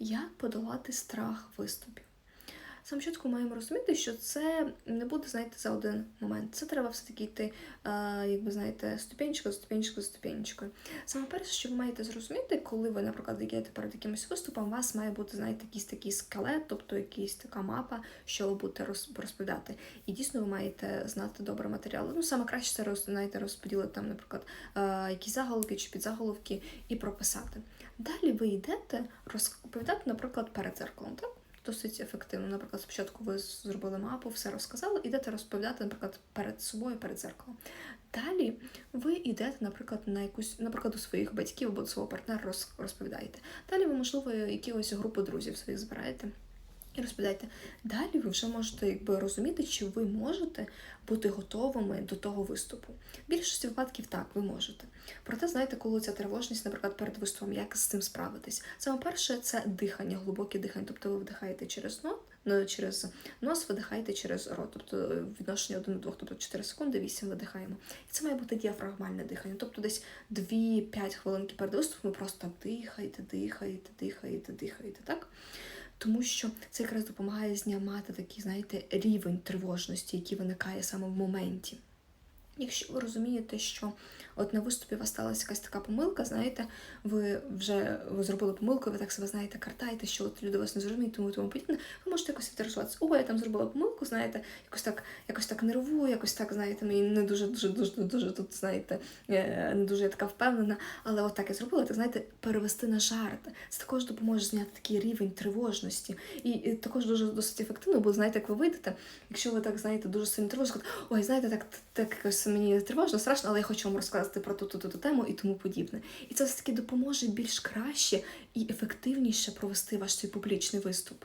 як подолати страх виступів. Саме чітко маємо розуміти, що це не буде, знаєте, за один момент. Це треба все-таки йти, е, як знаєте, ступенечкою за ступенечкою. Саме перше, що ви маєте зрозуміти, коли ви, наприклад, йдете перед якимось виступом, у вас має бути, знаєте, якийсь такий скелет, тобто якийсь така мапа, що ви будете розповідати. І дійсно ви маєте знати добре матеріали. Ну, саме краще це роз, знаєте, розподілити там, наприклад, е, якісь заголовки чи підзаголовки і прописати. Далі ви йдете розповідати, наприклад, перед зеркалом, так? Досить ефективно. Наприклад, спочатку ви зробили мапу, все розказали, ідете розповідати, наприклад, перед собою, перед зеркалом. Далі ви йдете, наприклад, на якусь, наприклад, у своїх батьків або до свого партнера розповідаєте. Далі ви, можливо, якісь групу друзів своїх збираєте. І розповідаєте. Далі ви вже можете якби розуміти, чи ви можете бути готовими до того виступу. В більшості випадків так, ви можете. Проте, знаєте, коли ця тривожність, наприклад, перед виступом, як з цим справитись? Саме перше це дихання, глибоке дихання. Тобто ви вдихаєте через нос, ну, через нос, видихаєте через рот, тобто відношення один до двох, тобто 4 секунди, 8 видихаємо. І це має бути діафрагмальне дихання. Тобто десь 2-5 хвилинки перед виступом ви просто дихаєте, дихаєте, дихаєте, дихаєте, так? Тому що це якраз допомагає знімати такий, знаєте, рівень тривожності, який виникає саме в моменті. Якщо ви розумієте, що от на виступі у вас сталася якась така помилка, знаєте, ви вже ви зробили помилку, ви так себе знаєте, картаєте, що от люди вас не зрозуміють, тому тому подібне, ви можете якось інтересуватися. О, я там зробила помилку, знаєте, якось так, якось так нервую, якось так, знаєте, мені не дуже, дуже, дуже, дуже тут, знаєте, е, не дуже я така впевнена, але от так я зробила, так знаєте, перевести на жарт. Це також допоможе зняти такий рівень тривожності. І, і також дуже досить ефективно, бо знаєте, як ви вийдете, якщо ви так знаєте, дуже сильно тривожно, ой, знаєте, так, так якось мені тривожно, страшно, але я хочу вам розказати про ту ту тему і тому подібне. І це все таки допоможе більш краще і ефективніше провести ваш цей публічний виступ.